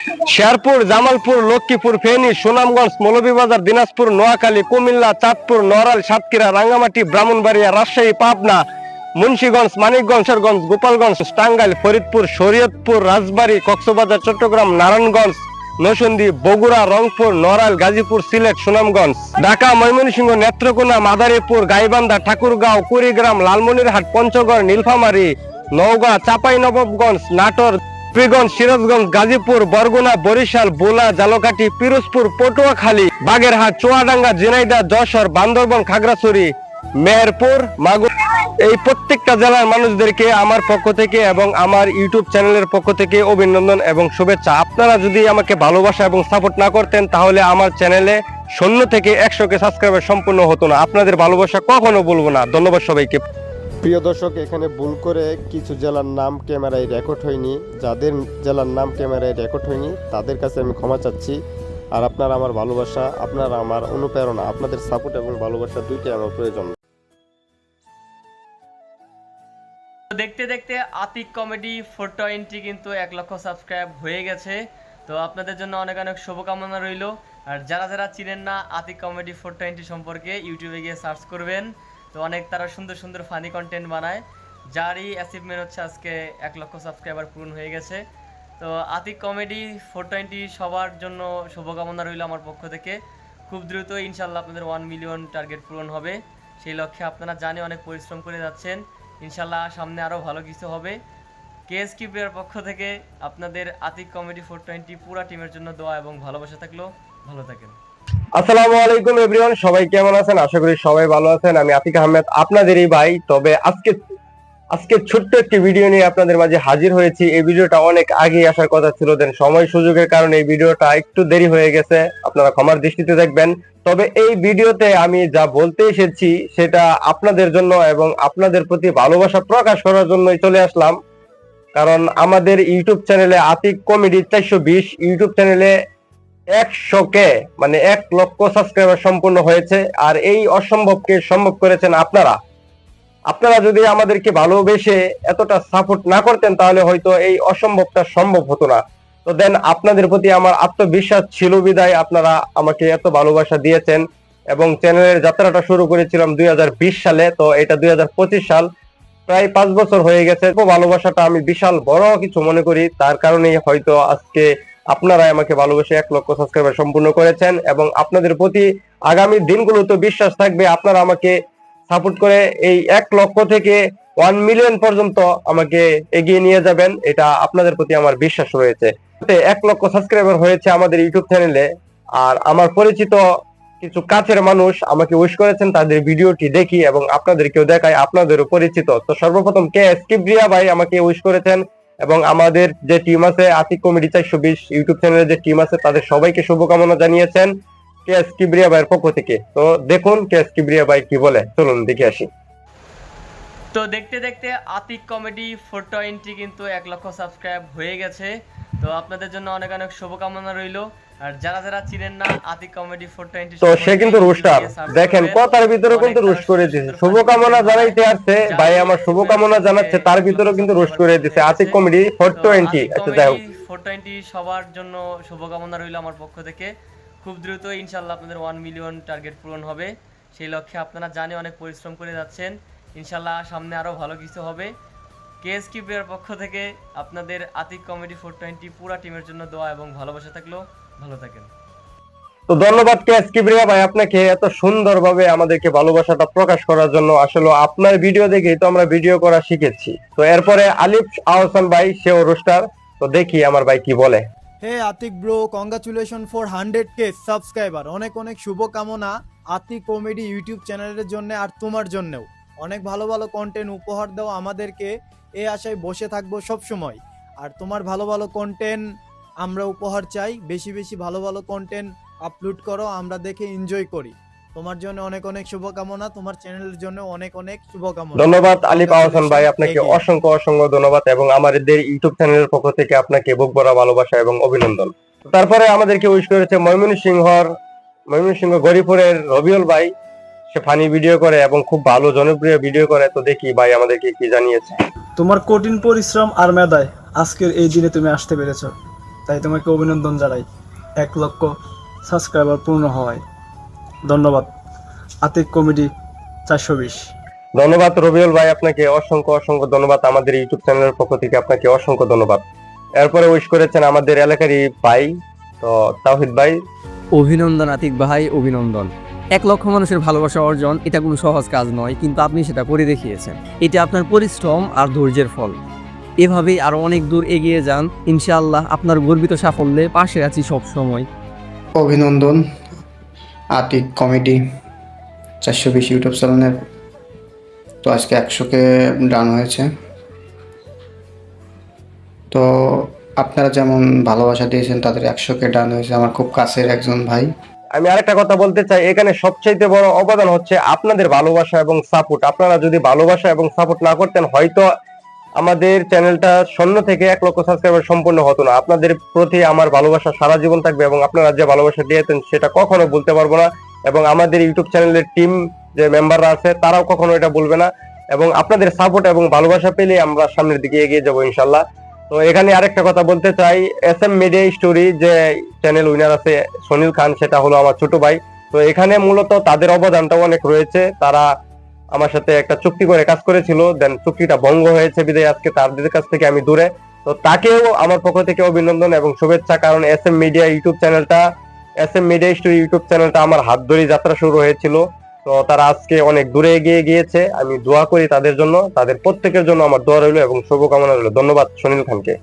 শেরপুর, জামালপুর, লক্ষ্মীপুর, ফেনী, সুনামগঞ্জ, মৌলভীবাজার, দিনাজপুর, নোয়াখালী, কুমিল্লা, চাঁদপুর নড়াইল সাতক্ষীরা, রাঙ্গামাটি, ব্রাহ্মণবাড়িয়া, রাজশাহী, পাবনা, মুন্সিগঞ্জ, মানিকগঞ্জ সরগঞ্জ গোপালগঞ্জ, টাঙ্গাইল, ফরিদপুর, শরীয়তপুর, রাজবাড়ী, কক্সবাজার, চট্টগ্রাম, নারায়ণগঞ্জ নরসিংদী বগুড়া, রংপুর নড়াইল গাজীপুর, সিলেট, সুনামগঞ্জ, ঢাকা, ময়মনসিংহ, নেত্রকোনা, মাদারীপুর, গাইবান্ধা, ঠাকুরগাঁও, কুড়িগ্রাম, লালমনিরহাট, পঞ্চগড়, নীলফামারী, নওগাঁ, চাঁপাইনবাবগঞ্জ, নাটোর পিগঞ্জ সিরাজগঞ্জ, গাজীপুর, বরগুনা, বরিশাল, বোলা, জালকাঠি, পিরোজপুর, পটুয়াখালী, বাগেরহাট, চুয়াডাঙ্গা ঝিনাইদহ যশোর, বান্দরবন, খাগড়াছড়ি, মেহেরপুর, মাগুর। এই প্রত্যেকটা জেলার মানুষদেরকে আমার পক্ষ থেকে এবং আমার ইউটিউব চ্যানেলের পক্ষ থেকে অভিনন্দন এবং শুভেচ্ছা। আপনারা যদি আমাকে ভালোবাসা এবং সাপোর্ট না করতেন, তাহলে আমার চ্যানেলে শূন্য থেকে একশোকে সাবস্ক্রাইবার সম্পূর্ণ হতো না। আপনাদের ভালোবাসা কখনো বলব না। ধন্যবাদ সবাইকে। প্রিয় দর্শক, এখানে ভুল করে কিছু জেলার নাম ক্যামেরায় রেকর্ড হয়নি। যাদের জেলার নাম ক্যামেরায় রেকর্ড হয়নি, তাদের কাছে আমি ক্ষমা চাচ্ছি। আর আপনারা আমার ভালোবাসা, আপনারা আমার অনুপ্রেরণা, আপনাদের সাপোর্ট এবং ভালোবাসা দুইটাই আমার প্রয়োজন। দেখতে দেখতে আতিক কমেডি ফোর টোয়েন্টি কিন্তু এক লক্ষ সাবস্ক্রাইব হয়ে গেছে। তো আপনাদের জন্য অনেক অনেক শুভকামনা রইল। আর যারা যারা চিনেন না, আতিক কমেডি ফোর টোয়েন্টি সম্পর্কে ইউটিউবে গিয়ে সার্চ করবেন। তো অনেক তারা সুন্দর সুন্দর ফানি কন্টেন্ট বানায়। যারই অ্যাচিভমেন্ট হচ্ছে আজকে এক লক্ষ সাবস্ক্রাইবার পূরণ হয়ে গেছে। তো আতিক কমেডি ফোর টোয়েন্টি সবার জন্য শুভকামনা রইল আমার পক্ষ থেকে। খুব দ্রুত ইনশাল্লাহ আপনাদের ওয়ান মিলিয়ন টার্গেট পূরণ হবে। সেই লক্ষ্যে আপনারা জানে অনেক পরিশ্রম করে যাচ্ছেন। ইনশাল্লাহ সামনে আরও ভালো কিছু হবে। কেএস কিউবের পক্ষ থেকে আপনাদের আতিক কমেডি ফোর টোয়েন্টি পুরা টিমের জন্য দোয়া এবং ভালোবাসা থাকল। ভালো থাকেন। আসসালামু আলাইকুম এভরিওয়ান সবাই কেমন আছেন? আশা করি সবাই ভালো আছেন। আমি আতিক আহমেদ, আপনাদেরই ভাই। তবে আজকে আজকে ছোট্ট একটি ভিডিও নিয়ে আপনাদের মাঝে হাজির হয়েছি। এই ভিডিওটা অনেক আগে আসার কথা ছিল দেন সময় সুযোগের কারণে এই ভিডিওটা একটু দেরি হয়ে গেছে। আপনারা ক্ষমার দৃষ্টিতে দেখবেন। তবে এই ভিডিওতে আমি যা বলতে এসেছি, সেটা আপনাদের জন্য এবং আপনাদের প্রতি ভালোবাসা প্রকাশ করার জন্যই চলে আসলাম। কারণ আমাদের ইউটিউব চ্যানেলে আতিক কমেডি চারশো বিশ, ইউটিউব চ্যানেলে একশো কে মানে এক লক্ষ সাবস্ক্রাইবার সম্পূর্ণ হয়েছে, আর এই অসম্ভবকে সম্ভব করেছেন আপনারা। আপনারা যদি আমাদেরকে ভালোবেসে এতটা সাপোর্ট না করতেন, তাহলে হয়তো এই অসম্ভবটা সম্ভব হতো না। তো দেন, আপনাদের প্রতি আমার আত্মবিশ্বাস ছিল বিদায়। আপনারা আমাকে এত ভালোবাসা দিয়েছেন, এবং চ্যানেলের যাত্রাটা শুরু করেছিলাম দুই হাজার বিশ সালে, তো এটা দুই হাজার পঁচিশ সাল। প্রায় পাঁচ বছর হয়ে গেছে ভালোবাসাটা আমি বিশাল বড় কিছু মনে করি। তার কারণেই হয়তো আজকে আপনারা আমাকে ভালোবেসে এক লক্ষ সাবস্ক্রাইবার সম্পূর্ণ করেছেন এবং আপনাদের প্রতি আগামী দিনগুলোতে বিশ্বাস থাকবে, আপনারা আমাকে সাপোর্ট করে এই এক লক্ষ থেকে ওয়ান মিলিয়ন পর্যন্ত আমাকে এগিয়ে নিয়ে যাবেন, এটা আপনাদের প্রতি আমার বিশ্বাস রয়েছে। এক লক্ষ সাবস্ক্রাইবার হয়েছে আমাদের ইউটিউব চ্যানেলে আর আমার পরিচিত কিছু কাছের মানুষ আমাকে উইশ করেছেন তাদের ভিডিওটি দেখি এবং আপনাদেরকেও দেখাই, আপনাদেরও পরিচিত। তো সর্বপ্রথম কে এস কিবরিয়া ভাই আমাকে উইশ করেছেন এবং আমাদের যে টিম আছে, আতিক কমিটি চারশো বিশ ইউটিউব চ্যানেলের যে টিম আছে, তাদের সবাইকে শুভকামনা জানিয়েছেন কে এস কিবরিয়া ভাইয়ের পক্ষ থেকে। তো দেখুন কে এস কিবরিয়া ভাই কি বলে। চলুন, দেখে আসি। তো দেখতে দেখতে আতিক কমেডি ফোর টোয়েন্টি কিন্তু এক লক্ষ সাবস্ক্রাইব হয়ে গেছে। তো আপনাদের জন্য অনেক অনেক শুভকামনা রইল। আর যারা যারা চিনেন না আতিক কমেডি ফোর টোয়েন্টি তো সে কিন্তু রুস্টার দেখেন কথার ভিতরে কিন্তু রুশ করে দিয়েছে শুভকামনা জানাইতে আসছে ভাই আমার শুভকামনা জানাচ্ছে তার ভিতরেও কিন্তু রুশ করে দিয়েছে আতিক কমেডি ফোর টোয়েন্টি আচ্ছা যাই হোক। ফোর টোয়েন্টি সবার জন্য শুভকামনা রইল আমার পক্ষ থেকে। খুব দ্রুত ইনশাল্লাহ আপনাদের ওয়ান মিলিয়ন টার্গেট পূরণ হবে। সেই লক্ষ্যে আপনারা জানে অনেক পরিশ্রম করে যাচ্ছেন। ইনশাল্লাহ সামনে আরও ভালো কিছু হবে। কেএস কিউবের পক্ষ থেকে আপনাদের আতিক কমেডি ফোর টোয়েন্টি পুরা টিমের জন্য দোয়া এবং ভালোবাসা থাকল। ভালো থাকেন। তো ধন্যবাদ কে এস কিবরিয়া ভাই আপনাকে এত সুন্দরভাবে আমাদেরকে ভালোবাসাটা প্রকাশ করার জন্য। আসলে আপনার ভিডিও দেখেই তো আমরা ভিডিও করা শিখেছি। তো এরপরে আলিফ আহসান ভাই সেও রোস্টার। তো দেখি আমার ভাই কি বলে। Hey Atik bro congratulation for hundred K subscriber. অনেক অনেক শুভকামনা আতিক কমেডি ইউটিউব চ্যানেলের জন্য আর তোমার জন্যও। অনেক ভালো ভালো কন্টেন্ট উপহার দাও আমাদেরকে। এ আশায় বসে থাকব সব সময় আর তোমার ভালো ভালো কন্টেন্ট আমরা উপহার চাই। বেশি বেশি ভালো ভালো কন্টেন্ট আপলোড করো আমরা দেখে এনজয় করি। তোমার জন্য অনেক অনেক শুভকামনা তোমার চ্যানেলের জন্য অনেক অনেক শুভকামনা। ধন্যবাদ আলিফ আহসান ভাই আপনাকে অসংখ্য অসংখ্য ধন্যবাদ এবং আমাদের ইউটিউব চ্যানেলের পক্ষ থেকে আপনাকে বুক ভরা ভালোবাসা এবং অভিনন্দন। তারপরে আমাদেরকে উইশ করেছে ময়মনসিংহর ময়মনসিংহ গরিপুরের রবিউল ভাই। সে ফানি ভিডিও করে এবং খুব ভালো জনপ্রিয় ভিডিও করে তো দেখি ভাই আমাদেরকে কি জানিয়েছে। তোমার কঠিন পরিশ্রম আর মেধায় আজকের এই দিনে তুমি আসতে পেরেছ। তাই তোমাকে অভিনন্দন জানাই। এক লক্ষ সাবস্ক্রাইবার পূর্ণ হওয়ায় ধন্যবাদ। আতিক কমেডি চারশো বিশ। ধন্যবাদ রবিউল ভাই আপনাকে। অসংখ্য অসংখ্য ধন্যবাদ আমাদের ইউটিউব চ্যানেলের পক্ষ থেকে আপনাকে। অসংখ্য ধন্যবাদ। এরপরে উইশ করেছেন আমাদের এলাকারই ভাই তো তাওহিদ ভাই। অভিনন্দন আতিক ভাই অভিনন্দন। এক লক্ষ মানুষের ভালোবাসা অর্জন, এটা কোনো সহজ কাজ নয়, কিন্তু আপনি সেটা করে দেখিয়েছেন। এটা আপনার পরিশ্রম আর ধৈর্যের ফল। এভাবেই আরও অনেক দূর এগিয়ে যান। ইনশাআল্লাহ আপনার গর্বিত সাফল্যে পাশে আছি সব সময় অভিনন্দন, আতিক কমেডি চারশো বিশ ইউটিউব চ্যানেলের। তো আজকে একশোকে ডান হয়েছে। তো আপনারা যেমন ভালোবাসা দিয়েছেন, তাদের একশোকে ডান হয়েছে। আমার খুব কাছের একজন ভাই। আমি আরেকটা কথা বলতে চাই, এখানে সবচাইতে বড় অবদান হচ্ছে আপনাদের ভালোবাসা এবং সাপোর্ট আপনারা যদি ভালোবাসা এবং সাপোর্ট না করতেন, হয়তো আমাদের চ্যানেলটা শূন্য থেকে এক লক্ষ সাবস্ক্রাইবার সম্পূর্ণ হতো না। আপনাদের প্রতি আমার ভালোবাসা সারা জীবন থাকবে এবং আপনারা যে ভালোবাসা দিয়েছেন, সেটা কখনো বলতে পারব না। এবং আমাদের ইউটিউব চ্যানেলের টিম যে মেম্বাররা আছে, তারাও কখনো এটা বলবে না। এবং আপনাদের সাপোর্ট এবং ভালোবাসা পেলে আমরা সামনের দিকে এগিয়ে যাব ইনশাল্লাহ তো এখানে আরেকটা কথা বলতে চাই, এস এম মিডিয়া স্টোরি যে চ্যানেল উইনার আছে সুনীল খান, সেটা হলো আমার ছোট ভাই। তো এখানে মূলত তাদের অবদানটা অনেক রয়েছে। তারা আমার সাথে একটা চুক্তি করে কাজ করেছিল, দেন চুক্তিটা ভঙ্গ হয়েছে বিদায় আজকে তাদের কাছ থেকে আমি দূরে। তো তাকেও আমার পক্ষ থেকে অভিনন্দন এবং শুভেচ্ছা, কারণ এস এম মিডিয়া ইউটিউব চ্যানেলটা S M media story YouTube চ্যানেলটা আমার হাত ধরেই যাত্রা শুরু হয়েছিল। তো তারা আজকে অনেক দূরে এগিয়ে গিয়েছে। আমি দোয়া করি তাদের জন্য, তাদের প্রত্যেকের জন্য আমার দোয়া রইল এবং শুভকামনা রইল। ধন্যবাদ, সুনীল খানকে।